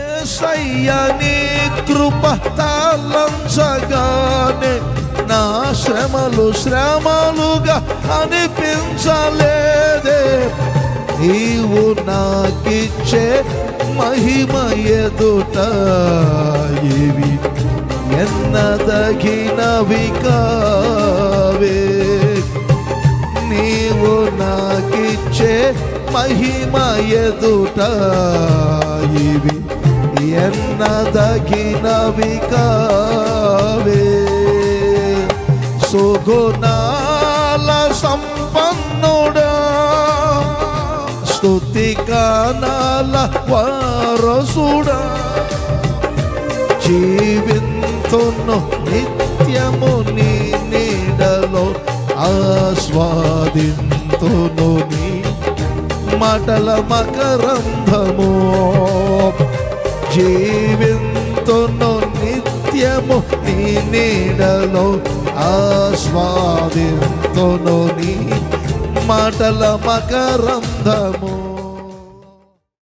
ఏసయ్యని కృప తాళంచగానే నా శ్రమలు శ్రమలుగా అనిపించలేదే. నీవు నాకిచ్చే మహిమ ఎదుట ఇవి ఎన్నదగినవి కావే నీవు నాకిచ్చే మహిమ ఎదుట ఇవి ఎన్నదగినవి కావే. సుగుణాల సంపన్నుడా స్థుతి కానాల వారసుడా. జీవింతును నిత్యము నీ నీడలో ఆస్వాదింతును నీ మాటల మకరంభము. జీవింతును నిత్యము నీ నీడలో ఆస్వాదింతును నీ మాటల మకరంధము